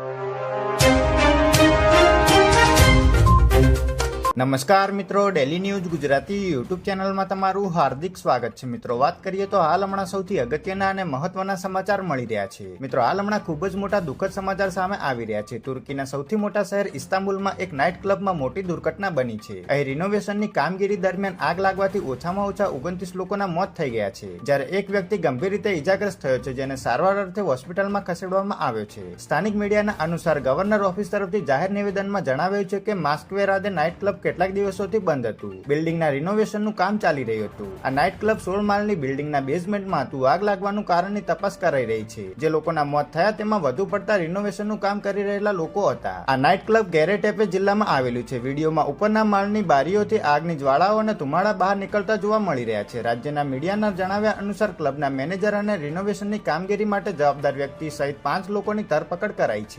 you. નમસ્કાર મિત્રો daily news Gujarati YouTube ચેનલમાં તમારું હાર્દિક સ્વાગત છે. મિત્રો, વાત કરીએ તો હાલ હમણાં સૌથી અગત્યના અને મહત્વના સમાચાર મળી રહ્યા છે. મિત્રો, હાલ હમણાં ખૂબ જ મોટા દુઃખદ સમાચાર સામે આવી રહ્યા છે. તુર્કીના સૌથી મોટા શહેર ઇસ્તાંબુલમાં એક નાઇટ ક્લબમાં મોટી દુર્ઘટના બની છે. અહીં રિનોવેશનની કામગીરી દરમિયાન આગ લાગવાથી ઓછામાં ઓછા ઓગણત્રીસ લોકોના મોત થઈ ગયા છે. જ્યારે એક વ્યક્તિ ગંભીર રીતે ઇજાગ્રસ્ત થયો છે, જેને સારવાર અર્થે હોસ્પિટલમાં ખસેડવામાં આવ્યો છે. સ્થાનિક મીડિયાના અનુસાર ગવર્નર ઓફિસ તરફથી જાહેર નિવેદનમાં જણાવ્યું છે કે માસ્કવેરાદે નાઇટ ક્લબ કેટલાક દિવસોથી બંધ હતું. બિલ્ડિંગના રિનોવેશનનું કામ ચાલી રહ્યું હતું. આ નાઇટ ક્લબ સોળ માળની બિલ્ડિંગના બેઝમેન્ટમાં હતું. આગ લાગવાનું કારણની તપાસ કરાઈ રહી છે. જે લોકોના મોત થયા તેમાં વધુ પડતા રિનોવેશનનું કામ કરી રહેલા લોકો હતા. આ નાઇટ ક્લબ ગેરેટેપે જિલ્લામાં આવેલું છે. વિડીયોમાં ઉપરના માળની બારીઓથી આગની જ્વાળાઓ અને ધુમાડા બહાર નીકળતા જોવા મળી રહ્યા છે. રાજ્યના મીડિયાના જણાવ્યા અનુસાર ક્લબના મેનેજર અને રિનોવેશનની કામગીરી માટે જવાબદાર વ્યક્તિ સહિત પાંચ લોકોની ધરપકડ કરાઈ છે.